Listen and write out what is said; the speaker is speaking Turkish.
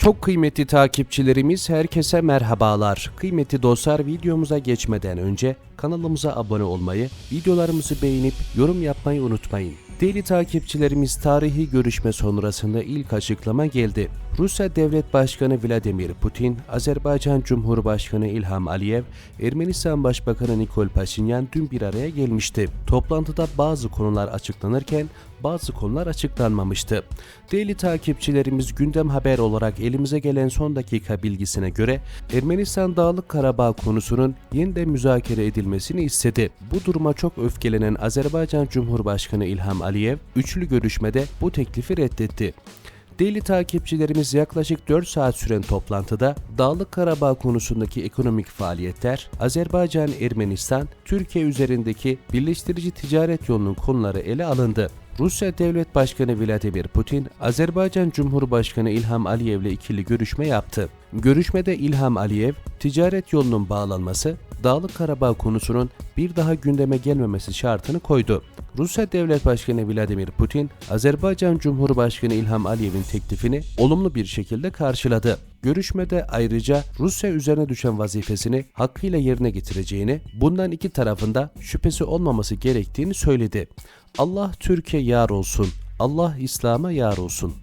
Çok kıymetli takipçilerimiz herkese merhabalar. Kıymetli dostlar videomuza geçmeden önce kanalımıza abone olmayı, videolarımızı beğenip yorum yapmayı unutmayın. Değerli takipçilerimiz tarihi görüşme sonrasında ilk açıklama geldi. Rusya Devlet Başkanı Vladimir Putin, Azerbaycan Cumhurbaşkanı İlham Aliyev, Ermenistan Başbakanı Nikol Paşinyan dün bir araya gelmişti. Toplantıda bazı konular açıklanırken bazı konular açıklanmamıştı. Değerli takipçilerimiz gündem haber olarak elimize gelen son dakika bilgisine göre Ermenistan Dağlık Karabağ konusunun yeniden müzakere edilmesini istedi. Bu duruma çok öfkelenen Azerbaycan Cumhurbaşkanı İlham Aliyev, üçlü görüşmede bu teklifi reddetti. Değerli takipçilerimiz yaklaşık 4 saat süren toplantıda Dağlık Karabağ konusundaki ekonomik faaliyetler, Azerbaycan, Ermenistan, Türkiye üzerindeki birleştirici ticaret yolunun konuları ele alındı. Rusya Devlet Başkanı Vladimir Putin, Azerbaycan Cumhurbaşkanı İlham Aliyev ile ikili görüşme yaptı. Görüşmede İlham Aliyev, ticaret yolunun bağlanması, Dağlık Karabağ konusunun bir daha gündeme gelmemesi şartını koydu. Rusya Devlet Başkanı Vladimir Putin, Azerbaycan Cumhurbaşkanı İlham Aliyev'in teklifini olumlu bir şekilde karşıladı. Görüşmede ayrıca Rusya üzerine düşen vazifesini hakkıyla yerine getireceğini, bundan iki tarafında şüphesi olmaması gerektiğini söyledi. Allah Türkiye yar olsun. Allah İslam'a yar olsun.